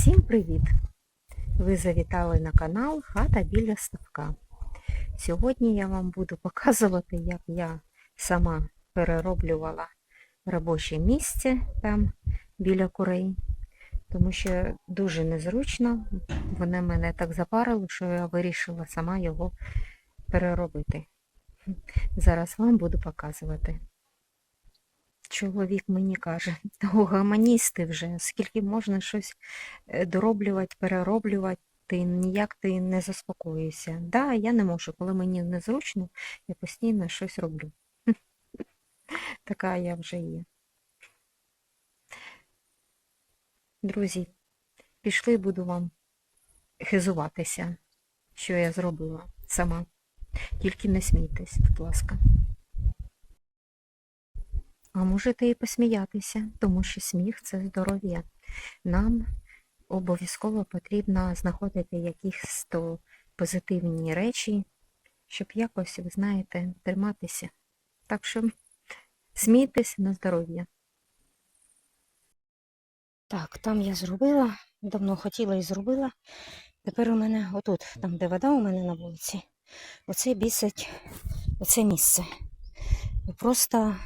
Всім привіт! Ви завітали на канал Хата біля ставка. Сьогодні я вам буду показувати, як я сама перероблювала робоче місце там біля курей, тому що дуже незручно. Вони мене так запарили, що я вирішила сама його переробити. Зараз вам буду показувати. Чоловік мені каже, гаманісти вже, скільки можна щось е, дороблювати, перероблювати, ти ніяк ти не заспокоїшся. Да, я не можу, коли мені незручно, я постійно щось роблю. Така я вже є. Друзі, пішли буду вам хизуватися, що я зробила сама. Тільки не смійтесь, будь ласка. А можете і посміятися, тому що сміх це здоров'я. Нам обов'язково потрібно знаходити якісь то позитивні речі, щоб якось, ви знаєте, триматися. Так що смійтесь на здоров'я. Так, там я зробила, давно хотіла і зробила. Тепер у мене отут, там де вода у мене на вулиці, оце бісить оце місце. Просто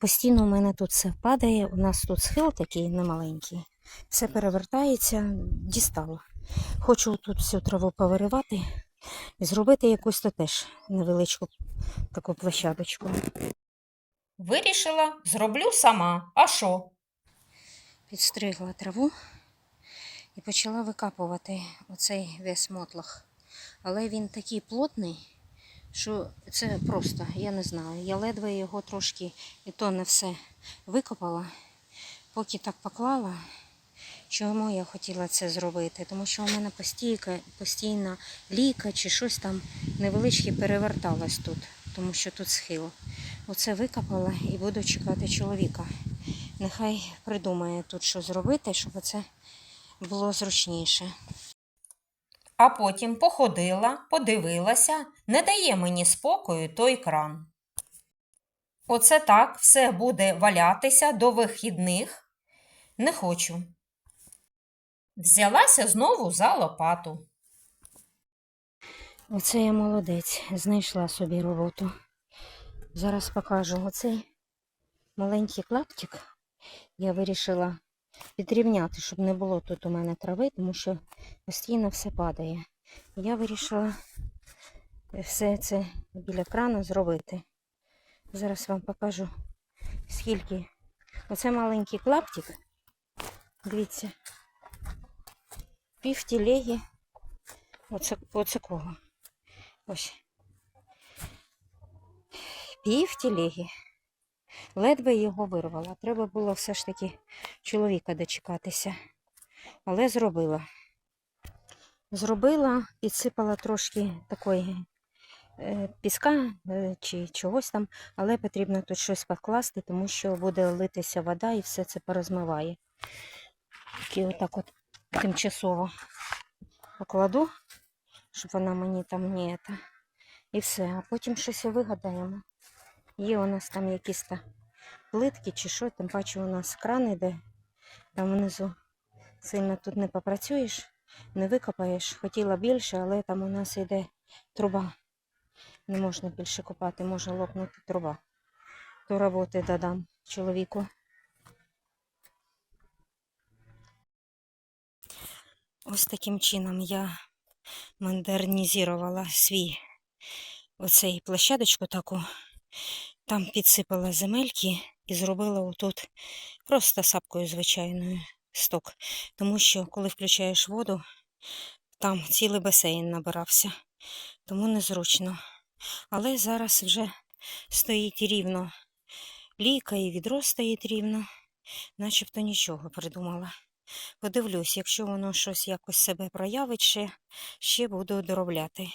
Постійно у мене тут все падає, у нас тут схил такий немаленький, все перевертається, дістала. Хочу тут всю траву повиривати і зробити якусь то теж невеличку таку площадочку. Вирішила, зроблю сама. А що? Підстригла траву і почала викапувати оцей весь мотлах. Але він такий плотний, що це просто, я не знаю. Я ледве його трошки і то не все викопала, поки так поклала. Чому я хотіла це зробити? Тому що у мене постійка, постійна ліка чи щось там невеличке переверталось тут, тому що тут схил. Оце викопала і буду чекати чоловіка. Нехай придумає тут, що зробити, щоб це було зручніше. А потім походила, подивилася, не дає мені спокою той кран. Оце так все буде валятися до вихідних. Не хочу. Взялася знову за лопату. Оце я молодець, знайшла собі роботу. Зараз покажу оцей маленький клаптик. Я вирішила підрівняти, щоб не було тут у мене трави, тому що постійно все падає. Я вирішила все це біля крана зробити. Зараз вам покажу, скільки. Оце маленький клаптик. Дивіться. Пів тілеги. Оце. Ось. Пів тілеги. Ледве його вирвала. Треба було все ж таки чоловіка дочекатися. Але зробила. Зробила, підсипала трошки такої е, піска е, чи чогось там, але потрібно тут щось покласти, тому що буде литися вода і все це порозмиває. Тільки отак от тимчасово покладу, щоб вона мені там не це. І все. А потім щось і вигадаємо. Є у нас там якісь плитки чи що, тим паче у нас кран іде там внизу. Сильно тут не попрацюєш, не викопаєш. Хотіла більше, але там у нас йде труба. Не можна більше копати, може лопнути труба. То роботи додам чоловіку. Ось таким чином я модернізувала свій оцей площадочку таку. Там підсипала земельки і зробила отут просто сапкою звичайною сток. Тому що, коли включаєш воду, там цілий басейн набирався, тому незручно. Але зараз вже стоїть рівно ліка і відро стоїть рівно, начебто нічого придумала. Подивлюсь, якщо воно щось якось себе проявить, ще, ще буду доробляти.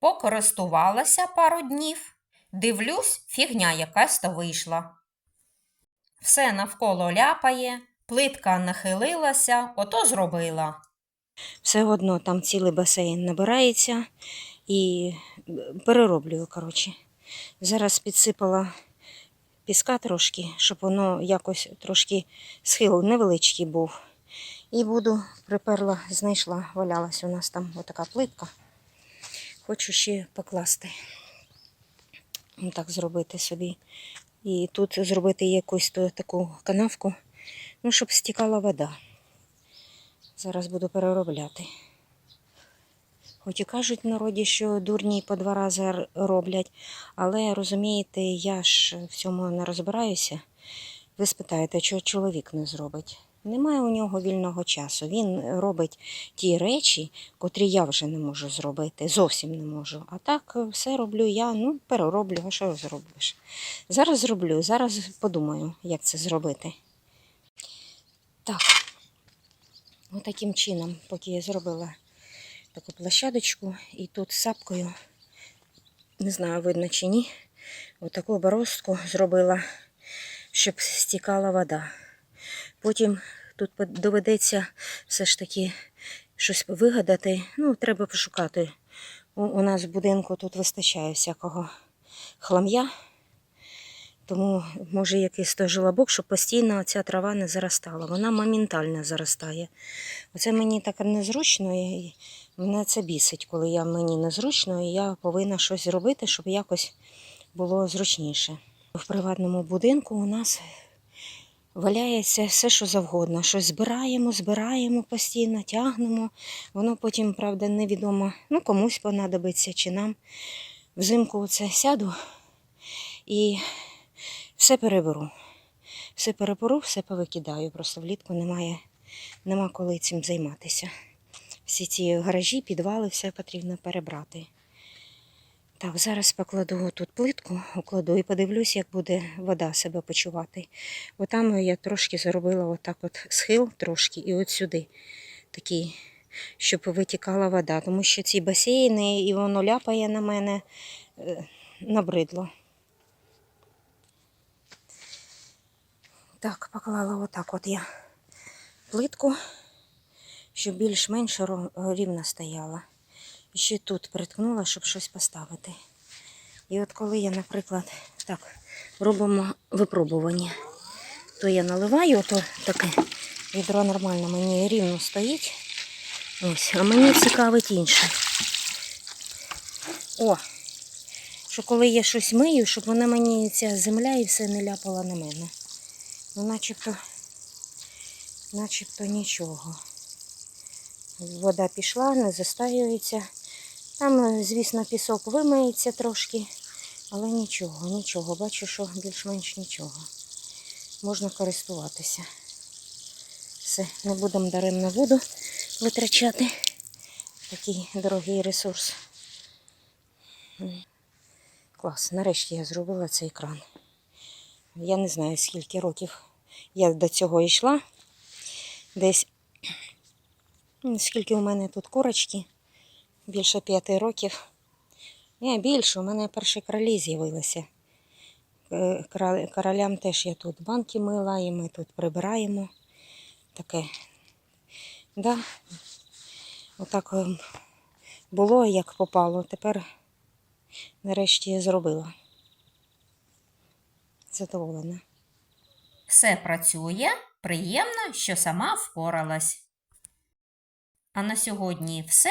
Покористувалася пару днів. Дивлюсь, фігня якась то вийшла. Все навколо ляпає, плитка нахилилася, ото зробила. Все одно там цілий басейн набирається і перероблюю, коротше. Зараз підсипала піска трошки, щоб воно якось трошки схил невеличкий був. І буду приперла, знайшла, валялась у нас там отака плитка. Хочу ще покласти. Так зробити собі. І тут зробити якусь таку канавку, ну, щоб стікала вода. Зараз буду переробляти. Хоч і кажуть в народі, що дурні по два рази роблять, але розумієте, я ж в цьому не розбираюся. Ви спитаєте, чого чоловік не зробить? Немає у нього вільного часу. Він робить ті речі, котрі я вже не можу зробити, зовсім не можу. А так е, все роблю я, ну, перероблю, а що зробиш? Зараз зроблю, зараз подумаю, як це зробити. Так, отаким чином, поки я зробила таку площадочку, і тут сапкою, не знаю, видно чи ні, отаку бороздку зробила, щоб стікала вода. Потім тут доведеться все ж таки щось вигадати. Ну, треба пошукати. У, у нас в будинку тут вистачає всякого хлам'я. Тому може якийсь той желобок, щоб постійно ця трава не заростала. Вона моментально заростає. Оце мені так незручно, і мене це бісить, коли я мені незручно, і я повинна щось зробити, щоб якось було зручніше. В приватному будинку у нас валяється все, що завгодно. Щось збираємо, збираємо постійно, тягнемо. Воно потім, правда, невідомо, ну комусь понадобиться чи нам. Взимку це сяду і все переберу. Все переберу, все повикидаю. Просто влітку немає, нема коли цим займатися. Всі ці гаражі, підвали, все потрібно перебрати. Так, зараз покладу тут плитку, укладу і подивлюсь, як буде вода себе почувати. Бо там я трошки зробила отак от схил трошки і от сюди такий, щоб витікала вода. Тому що ці басейни і воно ляпає на мене е, набридло. Так, поклала отак от я плитку, щоб більш-менш рівно стояла. Ще тут приткнула, щоб щось поставити. І от коли я, наприклад, так, робимо випробування, то я наливаю, то таке відро нормально мені рівно стоїть. Ось, а мені цікавить інше. О, що коли я щось мию, щоб вона мені ця земля і все не ляпала на мене. Ну, начебто, начебто нічого. Вода пішла, не застаюється. Там, е, звісно, пісок вимиється трошки, але нічого, нічого. Бачу, що більш-менш нічого. Можна користуватися. Все, не будемо даремно воду витрачати. Такий дорогий ресурс. Клас, нарешті я зробила цей кран. Я не знаю, скільки років я до цього йшла. Десь скільки у мене тут курочки, більше п'яти років. Не, більше, у мене перші кролі з'явилися. Е, Королям теж я тут банки мила, і ми тут прибираємо. Таке. Да. Отак ем, було, як попало. Тепер нарешті зробила. Задоволена. Все працює, приємно, що сама впоралась. А на сьогодні все.